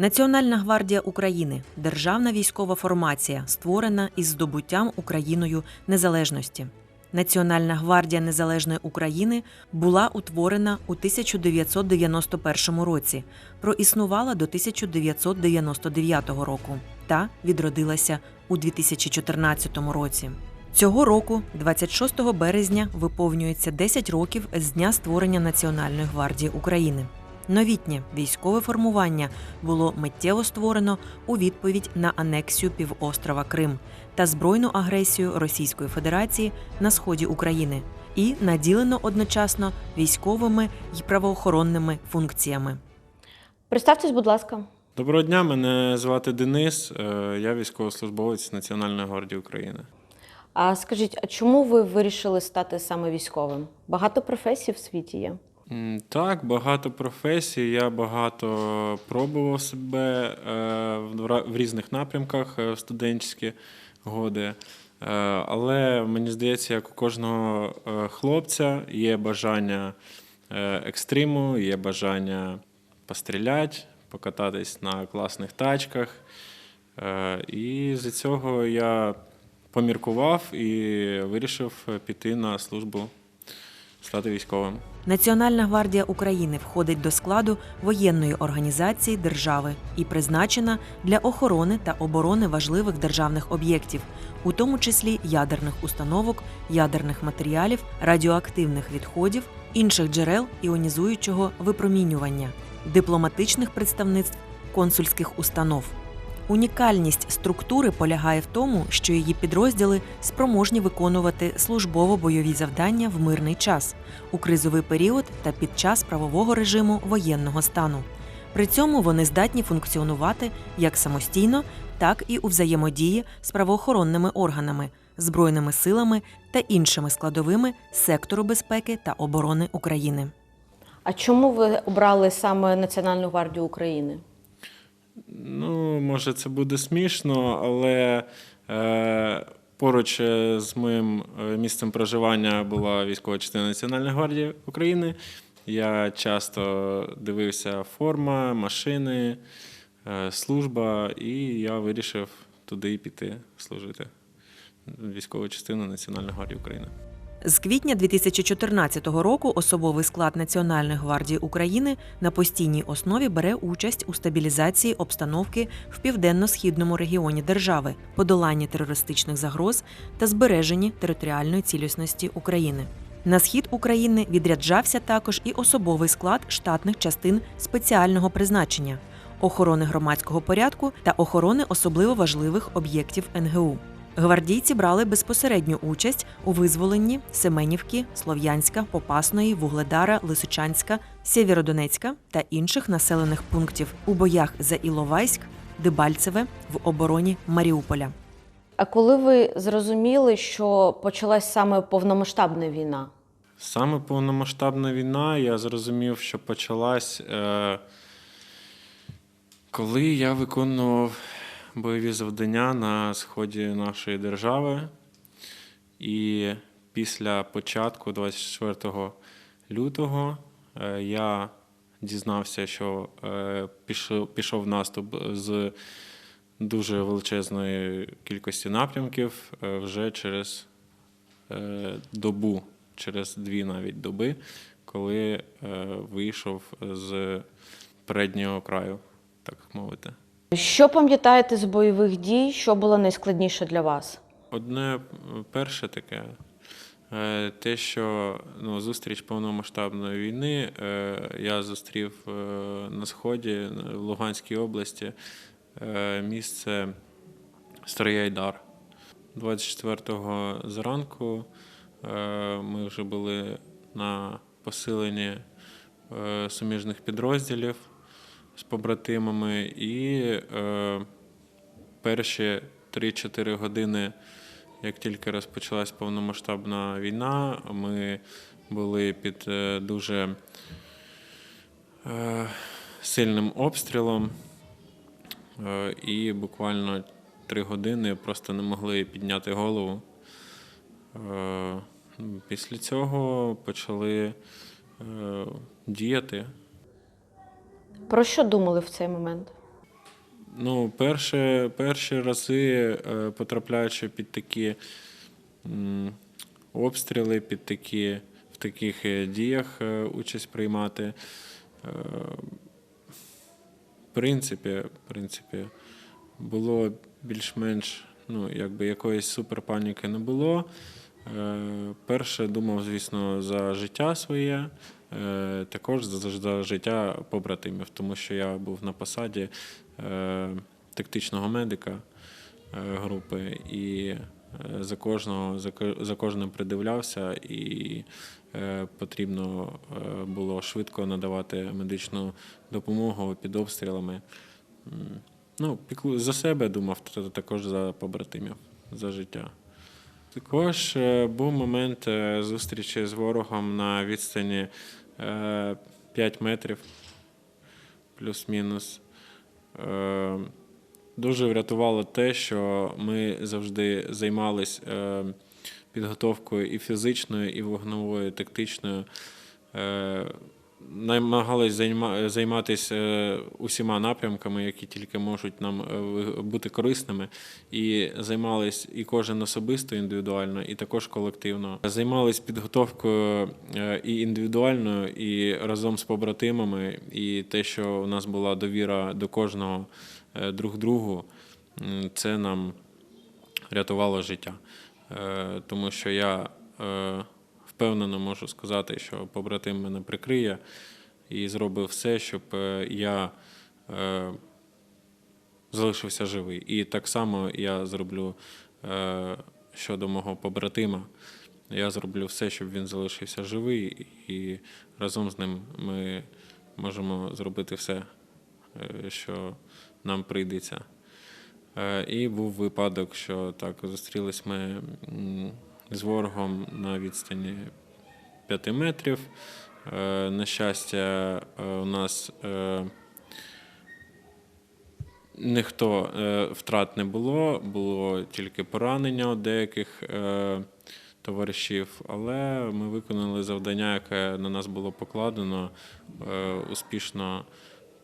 Національна гвардія України державна військова формація, створена із здобуттям Україною незалежності. Національна гвардія Незалежної України була утворена у 1991 році, проіснувала до 1999 року та відродилася у 2014 році. Цього року, 26 березня, виповнюється 10 років з дня створення Національної гвардії України. Новітнє військове формування було миттєво створено у відповідь на анексію півострова Крим та збройну агресію Російської Федерації на сході України і наділено одночасно військовими й правоохоронними функціями. Представтесь, будь ласка. Доброго дня, мене звати Денис. е, Я військовослужбовець Національної гвардії України. А скажіть, а чому ви вирішили стати саме військовим? Багато професій в світі є. Так, багато професій. Я багато пробував себе е, в різних напрямках е, в студентські годи. Е, Але мені здається, як у кожного е, хлопця є бажання е, екстриму, є бажання постріляти, покататись на класних тачках. Е, І з цього я поміркував і вирішив піти на службу, стати військовим. Національна гвардія України входить до складу воєнної організації держави і призначена для охорони та оборони важливих державних об'єктів, у тому числі ядерних установок, ядерних матеріалів, радіоактивних відходів, інших джерел іонізуючого випромінювання, дипломатичних представництв, консульських установ. Унікальність структури полягає в тому, що її підрозділи спроможні виконувати службово-бойові завдання в мирний час, у кризовий період та під час правового режиму воєнного стану. При цьому вони здатні функціонувати як самостійно, так і у взаємодії з правоохоронними органами, збройними силами та іншими складовими сектору безпеки та оборони України. А чому ви обрали саме Національну гвардію України? Ну, може, це буде смішно, але е, поруч е, з моїм е, місцем проживання була військова частина Національної гвардії України. Я часто дивився форма, машини, е, служба, і я вирішив туди піти служити. Військову частину Національної гвардії України. З квітня 2014 року особовий склад Національної гвардії України на постійній основі бере участь у стабілізації обстановки в південно-східному регіоні держави, подоланні терористичних загроз та збереженні територіальної цілісності України. На схід України відряджався також і особовий склад штатних частин спеціального призначення, охорони громадського порядку та охорони особливо важливих об'єктів НГУ. Гвардійці брали безпосередню участь у визволенні Семенівки, Слов'янська, Попасної, Вугледара, Лисичанська, Сєвєродонецька та інших населених пунктів у боях за Іловайськ, Дебальцеве в обороні Маріуполя. А коли ви зрозуміли, що почалась саме повномасштабна війна? Саме повномасштабна війна, я зрозумів, що почалась, е, коли я виконував бойові завдання на сході нашої держави. І після початку 24 лютого е, я дізнався, що е, пішов, наступ з дуже величезної кількості напрямків е, вже через добу, через дві навіть доби, коли вийшов з переднього краю, так мовити. Що пам'ятаєте з бойових дій? Що було найскладніше для вас? Одне перше таке, е, те, що ну, зустріч повномасштабної війни е, я зустрів е, на Сході, в Луганській області, місце Старий-Айдар. 24-го зранку ми вже були на посиленні суміжних підрозділів з побратимами, і е, перші 3-4 години, як тільки розпочалась повномасштабна війна, ми були під е, дуже е, сильним обстрілом, е, і буквально 3 години просто не могли підняти голову. Е, Після цього почали е, діяти. Про що думали в цей момент? Ну, перші, перші рази, е, потрапляючи під такі обстріли, під такі, в таких е, діях е, участь приймати. В принципі, в принципі, було більш-менш, ну, якби якоїсь суперпаніки не було. Перше думав, звісно, за життя своє, також за, життя побратимів, тому що я був на посаді е, тактичного медика е, групи і е, за кожного за, ко- кожним придивлявся, і е, потрібно е, було швидко надавати медичну допомогу під обстрілами. Ну, за себе думав, та також за побратимів, за життя. Також е, був момент е, зустрічі з ворогом на відстані е, 5 метрів, плюс-мінус. Е, Дуже врятувало те, що ми завжди займались е, підготовкою і фізичною, і вогневою, і тактичною. Намагались займа- займатися е, усіма напрямками, які тільки можуть нам е, бути корисними, і займались і кожен особисто індивідуально, і також колективно. Займались підготовкою е, і індивідуальною, і разом з побратимами, і те, що у нас була довіра до кожного друг другу, це нам рятувало життя. Тому що я впевнено можу сказати, що побратим мене прикриє і зробив все, щоб е, я е, залишився живий. І так само я зроблю е, щодо мого побратима. Я зроблю все, щоб він залишився живий, і разом з ним ми можемо зробити все, що нам прийдеться. І був випадок, що так зустрілись ми з ворогом на відстані 5 метрів. Е, На щастя, е, у нас е, ніхто втрат не було, було тільки поранення у деяких товаришів, але ми виконали завдання, яке на нас було покладено, успішно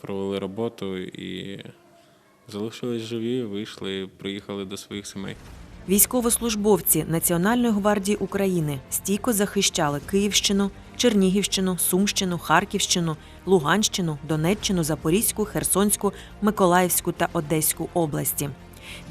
провели роботу і залишились живі, вийшли приїхали до своїх сімей. Військовослужбовці Національної гвардії України стійко захищали Київщину, Чернігівщину, Сумщину, Харківщину, Луганщину, Донеччину, Запорізьку, Херсонську, Миколаївську та Одеську області.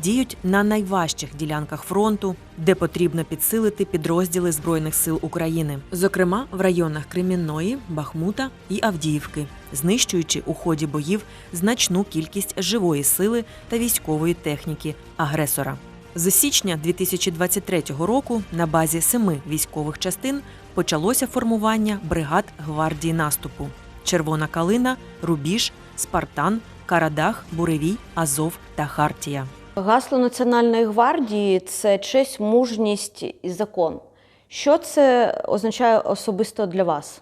Діють на найважчих ділянках фронту, де потрібно підсилити підрозділи Збройних сил України, зокрема в районах Кремінної, Бахмута і Авдіївки, знищуючи у ході боїв значну кількість живої сили та військової техніки агресора. З січня 2023 року на базі семи військових частин почалося формування бригад гвардії наступу: Червона калина, Рубіж, Спартан, Карадах, Буревій, Азов та Хартія. Гасло Національної гвардії це честь, мужність і закон. Що це означає особисто для вас?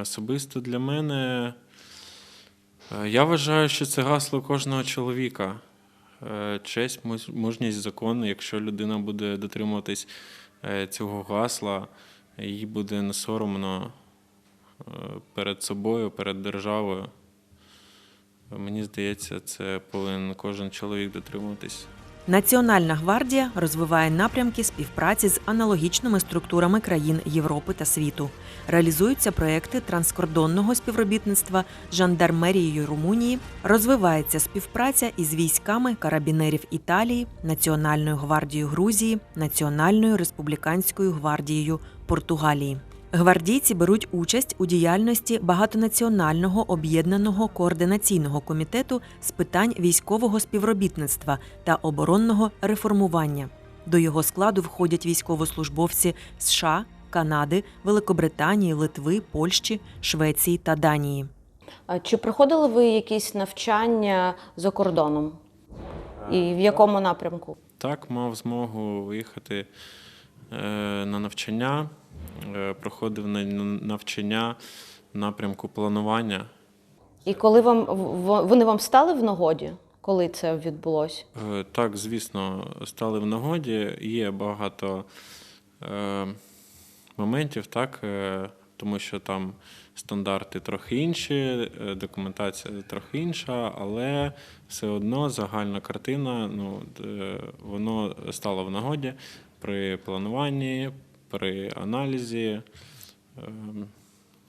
Особисто для мене е, я вважаю, що це гасло кожного чоловіка. Е, Честь, муж- мужність, закон. Якщо людина буде дотримуватись е, цього гасла, їй буде не соромно е, перед собою, перед державою. Мені здається, це повинен кожен чоловік дотримуватись. Національна гвардія розвиває напрямки співпраці з аналогічними структурами країн Європи та світу. Реалізуються проекти транскордонного співробітництва з жандармерією Румунії, розвивається співпраця із військами карабінерів Італії, Національною гвардією Грузії, Національною республіканською гвардією Португалії. Гвардійці беруть участь у діяльності багатонаціонального об'єднаного координаційного комітету з питань військового співробітництва та оборонного реформування. До його складу входять військовослужбовці США, Канади, Великобританії, Литви, Польщі, Швеції та Данії. Чи проходили ви якісь навчання за кордоном? І в якому напрямку? Так, мав змогу виїхати е, на навчання, проходив на на навчання напрямку планування. І коли вам вони вам стали в нагоді? Коли це відбулося? Е, Так, звісно, стали в нагоді. Є багато е, моментів, так, е, тому що там стандарти трохи інші, е, документація трохи інша, але все одно загальна картина, ну, е, воно стало в нагоді при плануванні, при аналізі ем,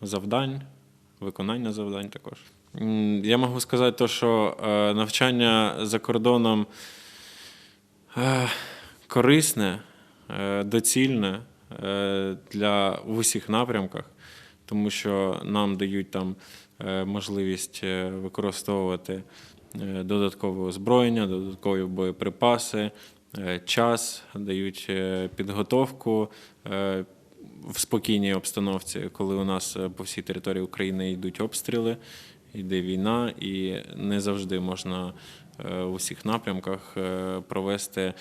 завдань, виконання завдань також. Я можу сказати, то, що е, навчання за кордоном е, корисне, е, доцільне для в усіх напрямках, тому що нам дають там можливість використовувати додаткове озброєння, додаткові боєприпаси, час, дають е, підготовку е, в спокійній обстановці, коли у нас е, по всій території України йдуть обстріли, йде війна, і не завжди можна е, в усіх напрямках е, провести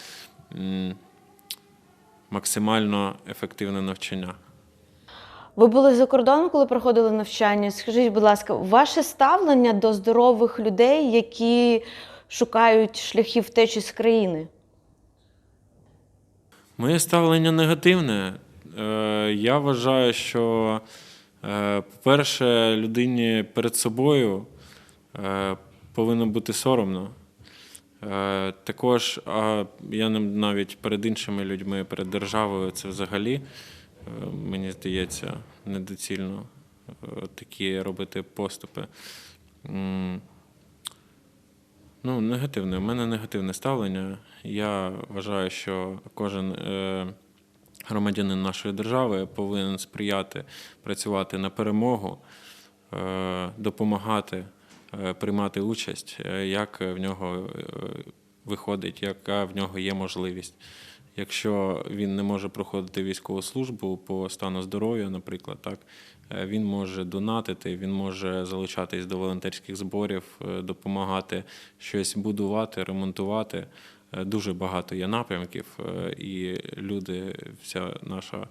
максимально ефективне навчання. Ви були за кордоном, коли проходили навчання. Скажіть, будь ласка, ваше ставлення до здорових людей, які шукають шляхів втечі з країни? Моє ставлення негативне. Е, Я вважаю, що, е, по-перше, людині перед собою е, повинно бути соромно. Також а я навіть перед іншими людьми, перед державою, це взагалі, мені здається, недоцільно такі робити поступи. Ну, негативне. У мене негативне ставлення. Я вважаю, що кожен е, громадянин нашої держави повинен сприяти працювати на перемогу, е, допомагати, е, приймати участь, як в нього виходить, яка в нього є можливість. Якщо він не може проходити військову службу по стану здоров'я, наприклад, так е, він може донатити, він може залучатись до волонтерських зборів, е, допомагати щось будувати, ремонтувати. Е, Дуже багато є напрямків, і люди, вся наша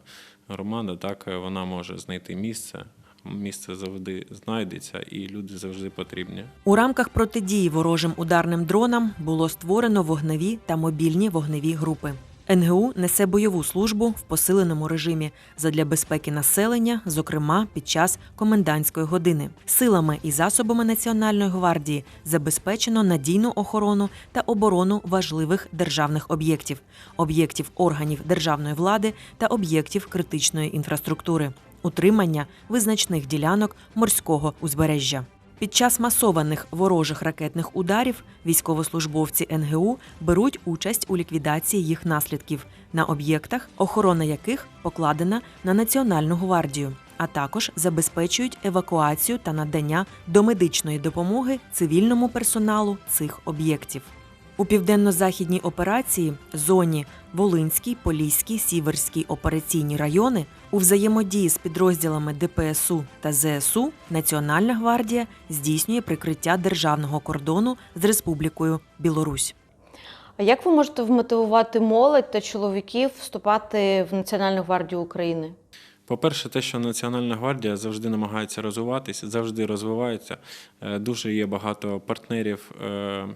громада, так вона може знайти місце. Місце завжди знайдеться, і люди завжди потрібні. У рамках протидії ворожим ударним дронам було створено вогневі та мобільні вогневі групи. НГУ несе бойову службу в посиленому режимі задля безпеки населення, зокрема під час комендантської години. Силами і засобами Національної гвардії забезпечено надійну охорону та оборону важливих державних об'єктів, об'єктів органів державної влади та об'єктів критичної інфраструктури, утримання визначних ділянок морського узбережжя. Під час масованих ворожих ракетних ударів військовослужбовці НГУ беруть участь у ліквідації їх наслідків на об'єктах, охорона яких покладена на Національну гвардію, а також забезпечують евакуацію та надання домедичної допомоги цивільному персоналу цих об'єктів. У південно-західній операції зоні Волинський, Поліський, Сіверський операційні райони у взаємодії з підрозділами ДПСУ та ЗСУ Національна гвардія здійснює прикриття державного кордону з Республікою Білорусь. А як ви можете вмотивувати молодь та чоловіків вступати в Національну гвардію України? По-перше, те, що Національна гвардія завжди намагається розвиватися, завжди розвивається. Е, Дуже є багато партнерів е,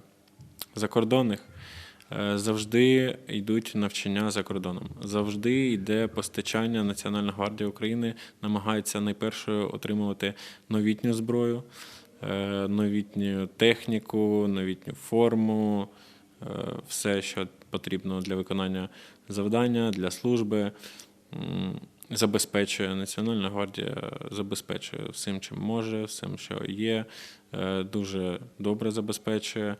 закордонних. Е, Завжди йдуть навчання за кордоном. Завжди йде постачання. Національна гвардія України намагається найперше отримувати новітню зброю, е, новітню техніку, новітню форму, е, все, що потрібно для виконання завдання, для служби. Забезпечує Національна гвардія, забезпечує всім, чим може, всім, що є, дуже добре забезпечує.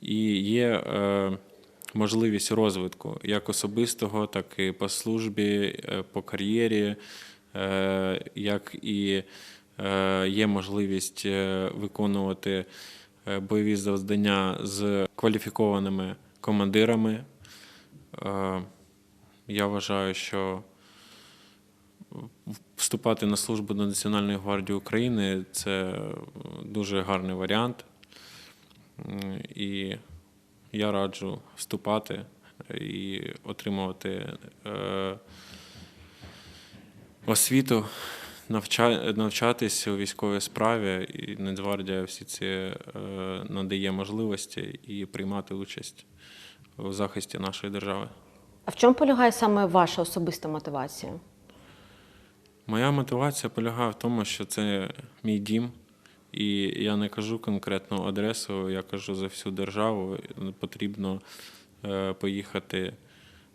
І є е, можливість розвитку як особистого, так і по службі, е, по кар'єрі, е, як і є можливість виконувати бойові завдання з кваліфікованими командирами. Я вважаю, що вступати на службу до Національної гвардії України це дуже гарний варіант. І я раджу вступати і отримувати е, освіту, навча, навчатись у військовій справі, і Нацгвардія всі ці е, надає можливості і приймати участь у захисті нашої держави. А в чому полягає саме ваша особиста мотивація? Моя мотивація полягає в тому, що це мій дім, і я не кажу конкретну адресу, я кажу за всю державу. Потрібно е, поїхати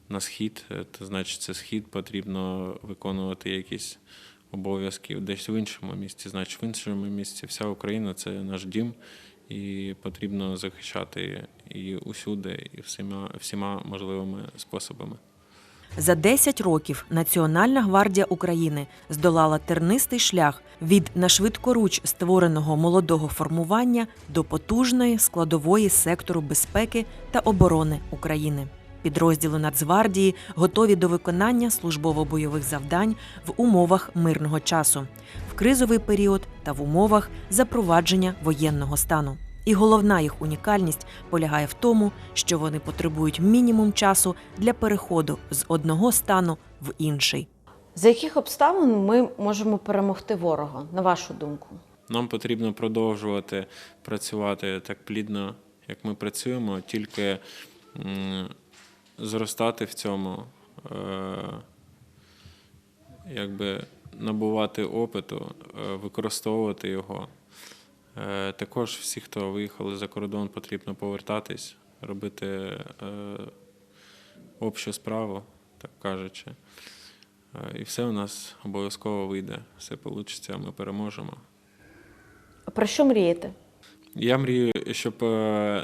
на схід, е, то значить це схід, потрібно виконувати якісь обов'язки десь в іншому місці. Значить, в іншому місці вся Україна це наш дім, і потрібно захищати і усюди, і всіма, всіма можливими способами. За 10 років Національна гвардія України здолала тернистий шлях від нашвидкоруч створеного молодого формування до потужної складової сектору безпеки та оборони України. Підрозділи Нацгвардії готові до виконання службово-бойових завдань в умовах мирного часу, в кризовий період та в умовах запровадження воєнного стану. І головна їх унікальність полягає в тому, що вони потребують мінімум часу для переходу з одного стану в інший. За яких обставин ми можемо перемогти ворога, на вашу думку? Нам потрібно продовжувати працювати так плідно, як ми працюємо, тільки зростати в цьому, е, якби набувати опиту, е, використовувати його. Е, Також всі, хто виїхали за кордон, потрібно повертатись, робити е, общу справу, так кажучи. Е, І все у нас обов'язково вийде, все вийде, ми переможемо. Про що мрієте? Я мрію, щоб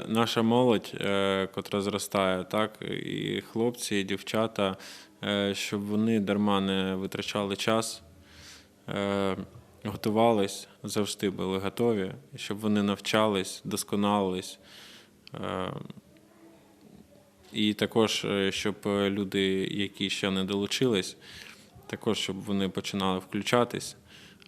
наша молодь, котра зростає, так, і хлопці, і дівчата, щоб вони дарма не витрачали час, готувались, завжди були готові, щоб вони навчались, досконалились. Е, І також, е, щоб люди, які ще не долучились, також щоб вони починали включатись,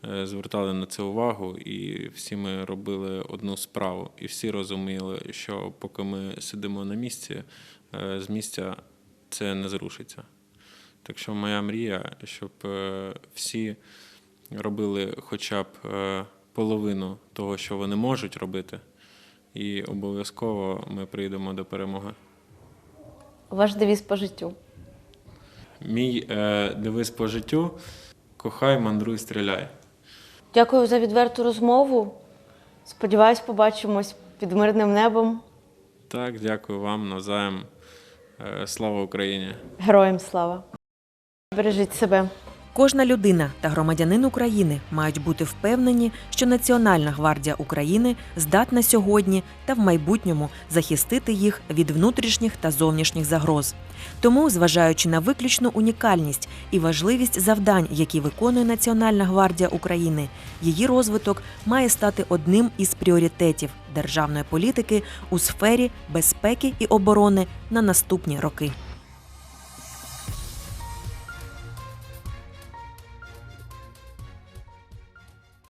е, звертали на це увагу, і всі ми робили одну справу. І всі розуміли, що поки ми сидимо на місці, з місця це не зрушиться. Так що моя мрія, щоб всі робили хоча б е, половину того, що вони можуть робити, і обов'язково ми прийдемо до перемоги. Ваш девіз по життю. Мій е, девиз по життю кохай, мандруй, стріляй. Дякую за відверту розмову. Сподіваюсь, побачимось під мирним небом. Так, дякую вам навзаєм. Е, Слава Україні! Героям слава! Бережіть себе. Кожна людина та громадянин України мають бути впевнені, що Національна гвардія України здатна сьогодні та в майбутньому захистити їх від внутрішніх та зовнішніх загроз. Тому, зважаючи на виключну унікальність і важливість завдань, які виконує Національна гвардія України, її розвиток має стати одним із пріоритетів державної політики у сфері безпеки і оборони на наступні роки.